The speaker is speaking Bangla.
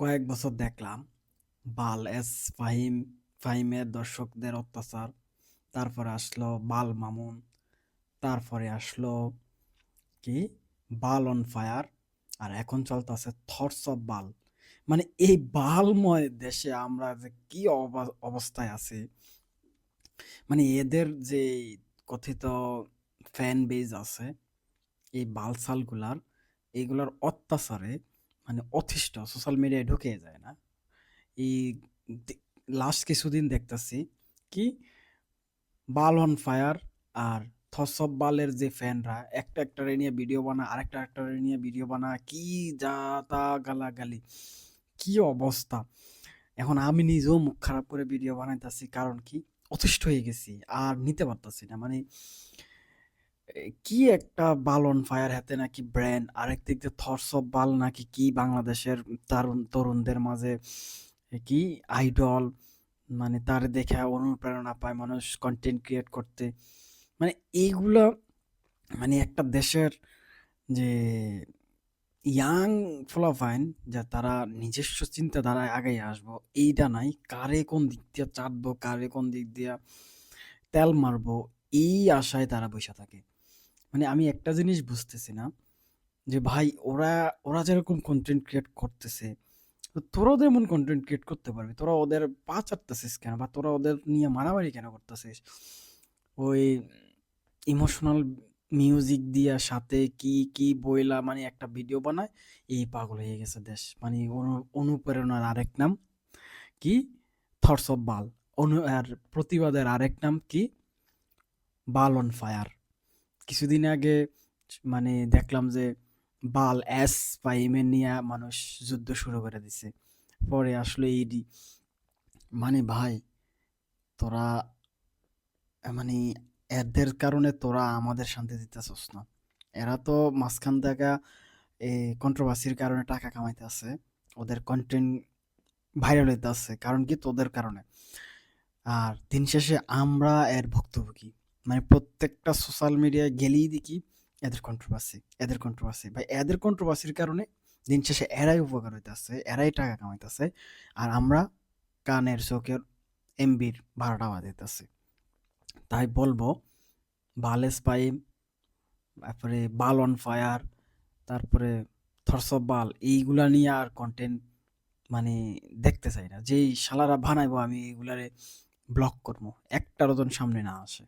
কয়েক বছর দেখলাম, বাল এস ফাহিম, ফাহিমের দর্শকদের অত্যাচার, তারপরে আসলো বাল মামুন, তারপরে আসলো কি? বাল অন ফায়ার, আর এখন চলতেছে থটস অফ বাল। মানে এই বালময় দেশে আমরা যে কি অব- অবস্থায় আছি মানে এদের যে কথিত ফ্যান বেজ আছে, এই বালসালগুলার এগুলার অত্যাচারে মানে অতিষ্ঠ সোশ্যাল মিডিয়ায় ঢুকে যায় না। এই লাস্ট কিছুদিন দেখতেছি কি বাল অন ফায়ার আর থস অফ বালের যে ফ্যানরা একটা একটারে নিয়ে ভিডিও বানা, আরেকটা একটারে নিয়ে ভিডিও বানা, কি যা তা গালাগালি, কি অবস্থা। এখন আমি নিজেও মুখ খারাপ করে ভিডিও বানাইতেছি, কারণ কি? অতিষ্ঠ হয়ে গেছি, আর নিতে পারতাছি না। মানে কি একটা বাল অন ফায়ার হাতে নাকি ব্র্যান্ড আরেক দিক দিয়ে থটস অফ বাল নাকি কি বাংলাদেশের তরুণ, তরুণদের মাঝে? কি আইডল মানে তার দেখে অনুপ্রেরণা পায় মানুষ কন্টেন্ট ক্রিয়েট করতে। মানে এইগুলো মানে একটা দেশের যে ইয়াং ফলাফাইন যা তারা নিজস্ব চিন্তাধারায় আগে আসব এইটা নাই। কারে কোন দিক দিয়ে চাটবো, কারে কোন দিক দিয়ে তেল মারবো, এই আশায় তারা বসে থাকে। মানে আমি একটা জিনিস বুঝতেছি না, যে ভাই ওরা ওরা যেরকম কন্টেন্ট ক্রিয়েট করতেছে, তো তোরাও তো এমন কন্টেন্ট ক্রিয়েট করতে পারবি, তোরা ওদের পা চাটতেছিস কেন বা তোরা ওদের নিয়ে মারামারি কেন করতেছিস? ওই ইমোশনাল মিউজিক দিয়া সাথে কি কি বইলা মানে একটা ভিডিও বানায়, এই পাগল হয়ে গেছে দেশ। মানে অনু- অনুপ্রেরণার আরেক নাম কি? থটস অফ বাল অনু, আর প্রতিবাদের আরেক নাম কি? বাল অন ফায়ার কিছুদিন আগে মানে দেখলাম যে বাল এস বা এমএন নিয়ে মানুষ যুদ্ধ শুরু করে দিছে। পরে আসলে ইডি মানে ভাই, তোরা মানে এদের কারণে তোরা আমাদের শান্তি দিতেছস না। এরা তো মাঝখান থেকে এই কন্ট্রোভার্সির কারণে টাকা কামাইতে আছে, ওদের কন্টেন্ট ভাইরাল হইতে আছে, কারণ কি তোদের কারণে। আর দিন শেষে আমরা এর ভুক্তভোগী। মানে প্রত্যেকটা সোশ্যাল মিডিয়ায় গেলেই দেখি এদের কন্ট্রোভার্সি এদের কন্ট্রোভার্সি ভাই, এদের কন্ট্রোভার্সির কারণে দিন শেষে এরাই উপকার হইতেছে, এরাই টাকা কামাইতেছে। আর আমরা কানের চোখের এমবির ভাড়াটা বাঁধাইতেছি তাই বলব, বালেস পাইম তারপরে বাল অন ফায়ার তারপরে থরস অফ বাল, এইগুলা নিয়ে আর কন্টেন্ট মানে দেখতে চাই না। যেই শালারা বানাইবো আমি এগুলারে ব্লক করব একটা রতন সামনে না আসে।